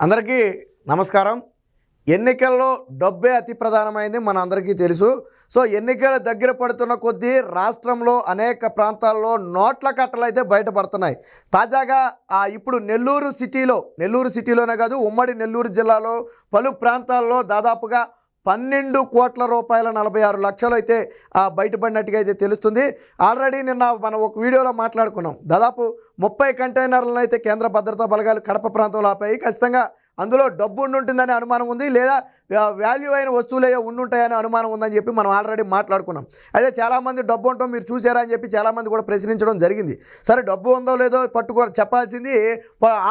అందరికీ నమస్కారం. ఎన్నికల్లో డబ్బే అతి ప్రధానమైంది మన అందరికీ తెలుసు. సో ఎన్నికలు దగ్గర పడుతున్న కొద్దీ రాష్ట్రంలో అనేక ప్రాంతాల్లో నోట్ల కట్టలు అయితే బయటపడుతున్నాయి. తాజాగా ఆ, ఇప్పుడు నెల్లూరు సిటీలో నెల్లూరు సిటీలోనే కాదు ఉమ్మడి నెల్లూరు జిల్లాలో పలు ప్రాంతాల్లో దాదాపుగా పన్నెండు కోట్ల రూపాయల నలభై ఆరు లక్షలు అయితే ఆ, బయటపడినట్టుగా అయితే తెలుస్తుంది. ఆల్రెడీ నిన్న మనం ఒక వీడియోలో మాట్లాడుకున్నాం. దాదాపు ముప్పై కంటైనర్లను అయితే కేంద్ర భద్రతా బలగాలు కడప ప్రాంతంలో ఆపాయి. ఖచ్చితంగా అందులో డబ్బు ఉండుంటుందనే అనుమానం ఉంది లేదా వాల్యూ అయిన వస్తువులే ఉండుంటాయనే అనుమానం ఉందని చెప్పి మనం ఆల్రెడీ మాట్లాడుకున్నాం. అయితే చాలామంది డబ్బు ఉంటాం మీరు చూసారా అని చెప్పి చాలామంది కూడా ప్రశ్నించడం జరిగింది. సరే డబ్బు ఉందో లేదో పట్టుకో చెప్పాల్సింది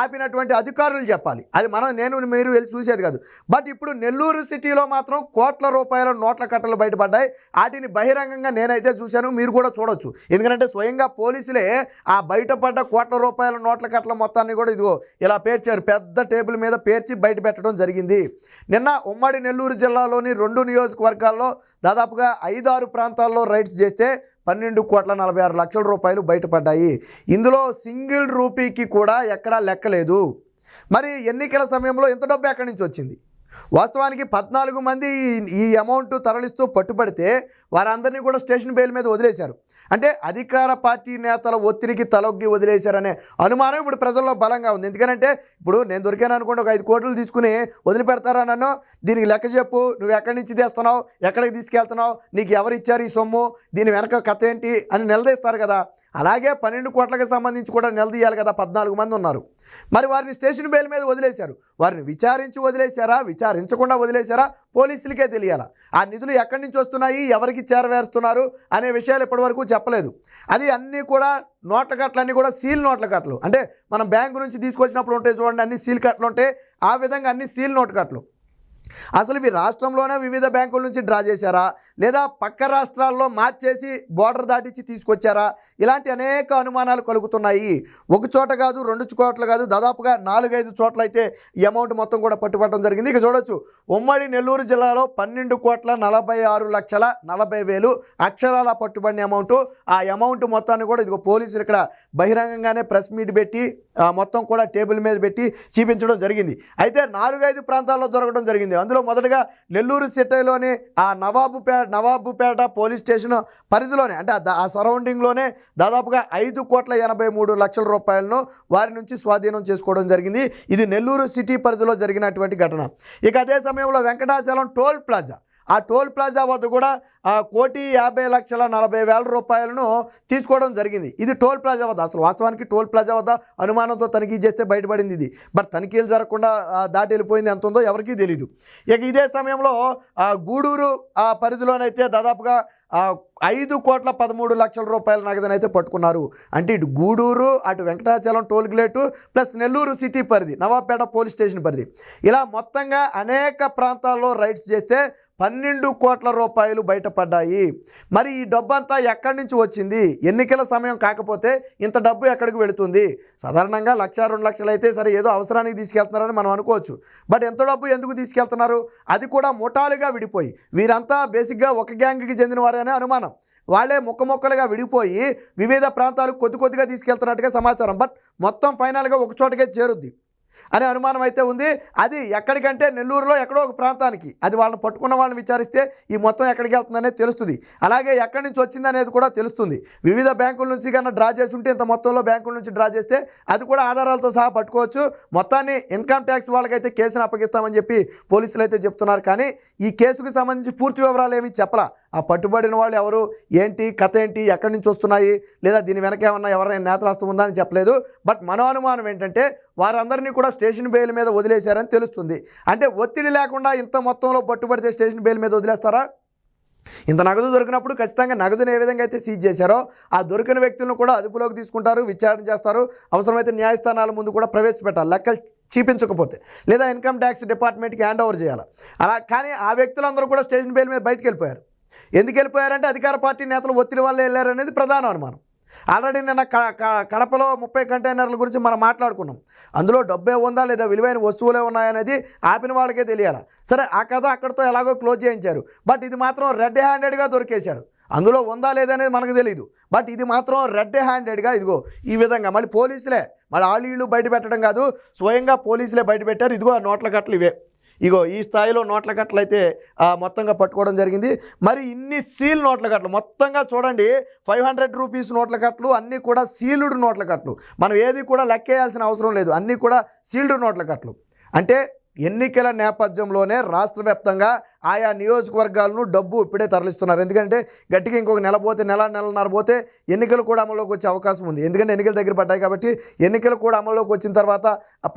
ఆపినటువంటి అధికారులు చెప్పాలి. అది మనం నేను మీరు వెళ్ళి చూసేది కాదు. బట్ ఇప్పుడు నెల్లూరు సిటీలో మాత్రం కోట్ల రూపాయల నోట్ల కట్టలు బయటపడ్డాయి. వాటిని బహిరంగంగా నేనైతే చూశాను మీరు కూడా చూడొచ్చు. ఎందుకంటే స్వయంగా పోలీసులే ఆ బయటపడ్డ కోట్ల రూపాయల నోట్ల కట్టల మొత్తాన్ని కూడా ఇదిగో ఇలా పేర్చారు. పెద్ద టేబుల్ మీద పేర్చి బయట పెట్టడం జరిగింది. నిన్న ఉమ్మడి నెల్లూరు జిల్లాలోని రెండు నియోజకవర్గాల్లో దాదాపుగా ఐదారు ప్రాంతాల్లో రైడ్స్ చేస్తే పన్నెండు కోట్ల నలభై ఆరు లక్షల రూపాయలు బయటపడ్డాయి. ఇందులో సింగిల్ రూపీకి కూడా ఎక్కడా లెక్కలేదు. మరి ఎన్నికల సమయంలో ఎంత డబ్బు ఎక్కడి నుంచి వచ్చింది? వాస్తవానికి పద్నాలుగు మంది ఈ- అమౌంట్ తరలిస్తూ పట్టుబడితే వారందరినీ కూడా స్టేషన్ బెయిల్ మీద వదిలేశారు. అంటే అధికార పార్టీ నేతల ఒత్తిడికి తలొగ్గి వదిలేశారనే అనుమానం ఇప్పుడు ప్రజల్లో బలంగా ఉంది. ఎందుకంటే ఇప్పుడు నేను దొరికాను అనుకోండి ఒక ఐదు కోట్లు తీసుకుని వదిలిపెడతారా నన్ను? దీనికి లెక్క చెప్పు నువ్వు ఎక్కడి నుంచి తెస్తున్నావు? ఎక్కడికి తీసుకెళ్తున్నావు? నీకు ఎవరు ఇచ్చారు ఈ సొమ్ము? దీని వెనక కథ ఏంటి? అని నిలదీస్తారు కదా. అలాగే పన్నెండు కోట్లకు సంబంధించి కూడా నిలదీయాలి కదా పద్నాలుగు మంది ఉన్నారు. మరి వారిని స్టేషన్ బెయిల్ మీద వదిలేశారు. వారిని విచారించి వదిలేశారా విచారించకుండా వదిలేశారా పోలీసులకే తెలియాలా? ఆ నిధులు ఎక్కడి నుంచి వస్తున్నాయి ఎవరికి చేరవేరుస్తున్నారు అనే విషయాలు ఇప్పటివరకు చెప్పలేదు. అది అన్నీ కూడా నోట్ల కట్టలు అన్నీ కూడా సీల్ నోట్ల కట్టలు. అంటే మనం బ్యాంకు నుంచి తీసుకొచ్చినప్పుడు ఉంటాయి చూడండి అన్ని సీల్ కట్టలు ఉంటాయి. ఆ విధంగా అన్ని సీల్ నోట్ కట్టలు. అసలు ఇవి రాష్ట్రంలోనే వివిధ బ్యాంకుల నుంచి డ్రా చేశారా? లేదా పక్క రాష్ట్రాల్లో మార్చేసి బోర్డర్ దాటించి తీసుకొచ్చారా? ఇలాంటి అనేక అనుమానాలు కలుగుతున్నాయి. ఒక చోట కాదు రెండు చోట్ల కాదు దాదాపుగా నాలుగైదు చోట్ల అయితే ఈ అమౌంట్ మొత్తం కూడా పట్టుబట్టడం జరిగింది. ఇక చూడొచ్చు ఉమ్మడి నెల్లూరు జిల్లాలో పన్నెండు కోట్ల నలభై ఆరు లక్షల నలభై వేలు అక్షరాల పట్టుబడిన అమౌంట్. ఆ అమౌంట్ మొత్తాన్ని కూడా ఇదిగో పోలీసులు ఇక్కడ బహిరంగంగానే ప్రెస్ మీట్ పెట్టి ఆ, మొత్తం కూడా టేబుల్ మీద పెట్టి చూపించడం జరిగింది. అయితే నాలుగైదు ప్రాంతాల్లో దొరకడం జరిగింది. అందులో మొదటగా నెల్లూరు సిటీలోని ఆ నవాబుపేట నవాబుపేట పోలీస్ స్టేషన్ పరిధిలోనే అంటే ఆ ఆ సరౌండింగ్లోనే దాదాపుగా ఐదు కోట్ల ఎనభై మూడు లక్షల రూపాయలను వారి నుంచి స్వాధీనం చేసుకోవడం జరిగింది. ఇది నెల్లూరు సిటీ పరిధిలో జరిగినటువంటి ఘటన. ఇక అదే సమయంలో వెంకటాచలం టోల్ ప్లాజా ఆ టోల్ ప్లాజా వద్ద కూడా ఆ కోటి యాభై లక్షల నలభై వేల రూపాయలను తీసుకోవడం జరిగింది. ఇది టోల్ ప్లాజా వద్ద. అసలు వాస్తవానికి టోల్ ప్లాజా వద్ద అనుమానంతో తనిఖీ చేస్తే బయటపడింది ఇది. బట్ తనిఖీలు జరగకుండా దాటి వెళ్ళిపోయింది ఎంత ఉందో ఎవరికీ తెలియదు ఇక ఇదే సమయంలో ఆ గూడూరు ఆ పరిధిలోనైతే దాదాపుగా ఐదు కోట్ల పదమూడు లక్షల రూపాయల నగదునైతే పట్టుకున్నారు. అంటే ఇటు గూడూరు అటు Venkatachalam toll gate plus Nellore city పరిధి నవాబేట పోలీస్ స్టేషన్ పరిధి. ఇలా మొత్తంగా అనేక ప్రాంతాల్లో రైడ్స్ చేస్తే పన్నెండు కోట్ల రూపాయలు బయటపడ్డాయి. మరి ఈ డబ్బు అంతా ఎక్కడి నుంచి వచ్చింది? ఎన్నికల సమయం కాకపోతే ఇంత డబ్బు ఎక్కడికి వెళుతుంది? సాధారణంగా లక్ష రెండు లక్షలు అయితే సరే ఏదో అవసరానికి తీసుకెళ్తున్నారని మనం అనుకోవచ్చు. బట్ ఎంత డబ్బు ఎందుకు తీసుకెళ్తున్నారు? అది కూడా ముఠాలుగా విడిపోయి వీరంతా బేసిక్గా ఒక గ్యాంగ్కి చెందిన వారనే అనుమానం. వాళ్ళే ముక్క ముక్కలుగా విడిపోయి వివిధ ప్రాంతాలు కొద్ది కొద్దిగా తీసుకెళ్తున్నట్టుగా సమాచారం. బట్ మొత్తం ఫైనల్గా ఒక చోటకే చేరుద్ది. అనే అనుమానం అయితే ఉంది. అది ఎక్కడికంటే నెల్లూరులో ఎక్కడో ఒక ప్రాంతానికి. అది వాళ్ళని పట్టుకున్న వాళ్ళని విచారిస్తే ఈ మొత్తం ఎక్కడికి వెళ్తుందనేది తెలుస్తుంది. అలాగే ఎక్కడి నుంచి వచ్చింది అనేది కూడా తెలుస్తుంది. వివిధ బ్యాంకుల నుంచి కన్నా డ్రా చేసి ఉంటే ఇంత మొత్తంలో బ్యాంకుల నుంచి డ్రా చేస్తే అది కూడా ఆధారాలతో సహా పట్టుకోవచ్చు. మొత్తాన్ని ఇన్కమ్ ట్యాక్స్ వాళ్ళకైతే కేసును అప్పగిస్తామని చెప్పి పోలీసులు అయితే చెప్తున్నారు. కానీ ఈ కేసుకు సంబంధించి పూర్తి వివరాలు ఏమీ చెప్పలా. ఆ పట్టుబడిన వాళ్ళు ఎవరు? ఏంటి? కథ ఏంటి? ఎక్కడి నుంచి వస్తున్నాయి? లేదా దీని వెనక ఏమన్నా ఎవరైనా నేతలు వస్తుందా అని చెప్పలేదు. బట్ మన అనుమానం ఏంటంటే వారందరినీ కూడా స్టేషన్ బెయిల్ మీద వదిలేశారని తెలుస్తుంది. అంటే ఒత్తిడి లేకుండా ఇంత మొత్తంలో పట్టుబడితే స్టేషన్ బెయిల్ మీద వదిలేస్తారా? ఇంత నగదు దొరికినప్పుడు ఖచ్చితంగా నగదును ఏ విధంగా అయితే సీజ్ చేశారో ఆ దొరికిన వ్యక్తులను కూడా అదుపులోకి తీసుకుంటారు విచారణ చేస్తారు. అవసరమైతే న్యాయస్థానాల ముందు కూడా ప్రవేశపెట్టాలి. లెక్కలు చూపించకపోతే లేదా ఇన్కమ్ ట్యాక్స్ డిపార్ట్మెంట్కి హ్యాండ్ ఓవర్ చేయాలి. అలా కానీ ఆ వ్యక్తులందరూ కూడా స్టేషన్ బెయిల్ మీద బయటకు వెళ్ళిపోయారు. ఎందుకు వెళ్ళిపోయారంటే అధికార పార్టీ నేతలు ఒత్తిడి వల్ల వెళ్ళారనేది ప్రధాన అనుమానం. ఆల్రెడీ నిన్న క- క- కడపలో ముప్పై కంటైనర్ల గురించి మనం మాట్లాడుకున్నాం. అందులో డబ్బే ఉందా లేదా విలువైన వస్తువులే ఉన్నాయనేది ఆపిన వాళ్ళకే తెలియాలి? సరే ఆ కథ అక్కడితో ఎలాగో క్లోజ్ చేయించారు. బట్ ఇది మాత్రం రెడ్ హ్యాండెడ్గా దొరికేశారు. అందులో ఉందా లేదనేది మనకు తెలియదు బట్ ఇది మాత్రం రెడ్ హ్యాండెడ్గా ఇదిగో ఈ విధంగా మళ్ళీ పోలీసులే. మళ్ళీ ఆలీళ్ళు బయట పెట్టడం కాదు స్వయంగా పోలీసులే బయట పెట్టారు. ఇదిగో ఆ నోట్ల కట్టలు ఇవే. ఇగో ఈ స్థాయిలో నోట్ల కట్టలు అయితే మొత్తంగా పట్టుకోవడం జరిగింది. మరి ఇన్ని సీల్ నోట్ల కట్టలు మొత్తంగా చూడండి ఫైవ్ హండ్రెడ్ రూపీస్ నోట్ల కట్టలు అన్నీ కూడా సీల్డ్ నోట్ల కట్టలు. మనం ఏది కూడా లెక్కేయాల్సిన అవసరం లేదు అన్నీ కూడా సీల్డ్ నోట్ల కట్టలు. అంటే ఎన్నికల నేపథ్యంలోనే రాష్ట్ర వ్యాప్తంగా ఆయా నియోజకవర్గాలను డబ్బు ఇప్పుడే తరలిస్తున్నారు. ఎందుకంటే గట్టిగా ఇంకొక నెల పోతే నెల నెలన్నర పోతే ఎన్నికలు కూడా అమల్లోకి వచ్చే అవకాశం ఉంది. ఎందుకంటే ఎన్నికలు దగ్గర పడ్డాయి కాబట్టి ఎన్నికలు కూడా అమల్లోకి వచ్చిన తర్వాత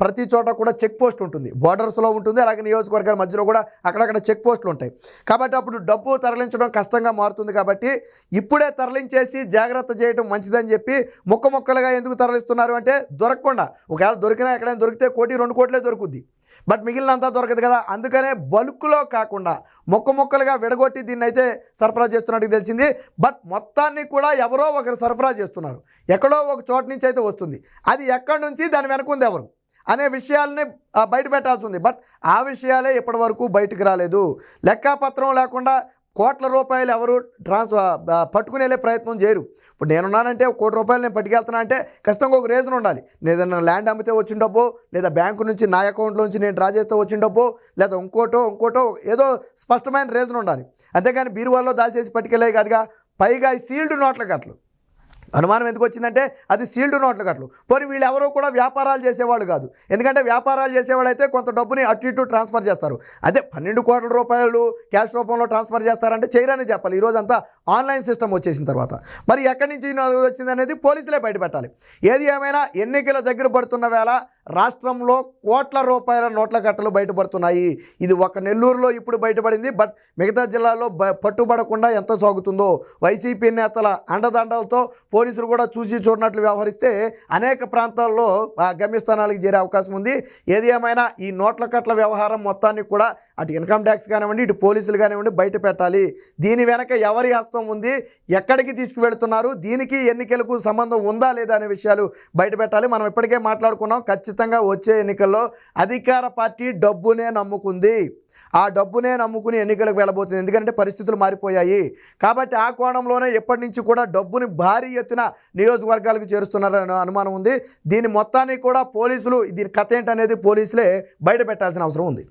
ప్రతి చోట కూడా చెక్ పోస్ట్ ఉంటుంది. బార్డర్స్లో ఉంటుంది అలాగే నియోజకవర్గాల మధ్యలో కూడా అక్కడక్కడ చెక్ పోస్టులు ఉంటాయి. కాబట్టి అప్పుడు డబ్బు తరలించడం కష్టంగా మారుతుంది కాబట్టి ఇప్పుడే తరలించేసి జాగ్రత్త చేయడం మంచిదని చెప్పి ముక్క ముక్కలుగా ఎందుకు తరలిస్తున్నారు అంటే దొరకకుండా. ఒకవేళ దొరికినా ఎక్కడైనా దొరికితే కోటి రెండు కోట్లే దొరుకుద్ది. బట్ మిగిలినంతా దొరకదు కదా. అందుకనే బల్క్లో కాకుండా మొక్క మొక్కలుగా విడగొట్టి దీన్ని అయితే సరఫరా చేస్తున్నట్టు తెలిసింది. బట్ మొత్తాన్ని కూడా ఎవరో ఒకరు సరఫరా చేస్తున్నారు. ఎక్కడో ఒక చోటు నుంచి అయితే వస్తుంది. అది ఎక్కడి నుంచి దాని వెనకుంది ఎవరు అనే విషయాల్ని బయట పెట్టాల్సి ఉంది. బట్ ఆ విషయాలే ఇప్పటి వరకు బయటకు రాలేదు. లెక్కాపత్రం లేకుండా కోట్ల రూపాయలు ఎవరు ట్రాన్స్ పట్టుకునేలే ప్రయత్నం చేయరు. ఇప్పుడు నేనున్నానంటే ఒక కోటి రూపాయలు నేను పట్టుకెళ్తున్నా అంటే ఖచ్చితంగా ఒక రీజన్ ఉండాలి. ఏదైనా ల్యాండ్ అమ్మితే వచ్చిన డబ్బు లేదా బ్యాంకు నుంచి నా అకౌంట్లోంచి నేను డ్రా చేస్తే వచ్చిన డబ్బు లేదా ఇంకోటో ఇంకోటో ఏదో స్పష్టమైన రీజన్ ఉండాలి. అంతేకాని బీరువాల్లో దాచేసి పట్టుకెళ్ళే కాదుగా. పైగా సీల్డ్ నోట్ల కట్టలు. అనుమానం ఎందుకు వచ్చిందంటే అది సీల్డ్ నోట్ల కట్టలు. పోనీ వీళ్ళు ఎవరో కూడా వ్యాపారాలు చేసేవాళ్ళు కాదు. ఎందుకంటే వ్యాపారాలు చేసేవాళ్ళు అయితే కొంత డబ్బుని అటు ఇటు ట్రాన్స్ఫర్ చేస్తారు. అదే పన్నెండు కోట్ల రూపాయలు క్యాష్ రూపంలో ట్రాన్స్ఫర్ చేస్తారంటే చేయరని చెప్పాలి. ఈరోజు అంతా ఆన్లైన్ సిస్టమ్ వచ్చేసిన తర్వాత. మరి ఎక్కడి నుంచి వచ్చింది అనేది పోలీసులే బయటపెట్టాలి. ఏది ఏమైనా ఎన్నికల దగ్గర పడుతున్న వేళ రాష్ట్రంలో కోట్ల రూపాయల నోట్ల కట్టలు బయటపడుతున్నాయి. ఇది ఒక నెల్లూరులో ఇప్పుడు బయటపడింది. బట్ మిగతా జిల్లాలో బ- పట్టుబడకుండా ఎంత సాగుతుందో వైసీపీ నేతల అండదండలతో పోలీసులు కూడా చూసి చూడనట్లు వ్యవహరిస్తే అనేక ప్రాంతాల్లో గమ్యస్థానాలకు చేరే అవకాశం ఉంది. ఏది ఏమైనా ఈ నోట్ల కట్టల వ్యవహారం మొత్తాన్ని కూడా అటు ఇన్కమ్ ట్యాక్స్ కానివ్వండి ఇటు పోలీసులు కానివ్వండి బయట పెట్టాలి. దీని వెనక ఎవరి హస్తం ఉంది? ఎక్కడికి తీసుకువెళ్తున్నారు? దీనికి ఎన్నికలకు సంబంధం ఉందా లేదా అనే విషయాలు బయట పెట్టాలి. మనం ఇప్పటికే మాట్లాడుకున్నాం. ఖచ్చితంగా వచ్చే ఎన్నికల్లో అధికార పార్టీ డబ్బునే నమ్ముకుంది. ఆ డబ్బునే నమ్ముకుని ఎన్నికలకు వెళ్ళబోతుంది. ఎందుకంటే పరిస్థితులు మారిపోయాయి. కాబట్టి ఆ కోణంలోనే ఎప్పటి నుంచి కూడా డబ్బుని భారీ ఎత్తున నియోజకవర్గాలకు చేరుస్తున్నారనే అనుమానం ఉంది. దీని మొత్తాన్ని కూడా పోలీసులు దీని కథ ఏంటనేది పోలీసులే బయట పెట్టాల్సిన అవసరం ఉంది.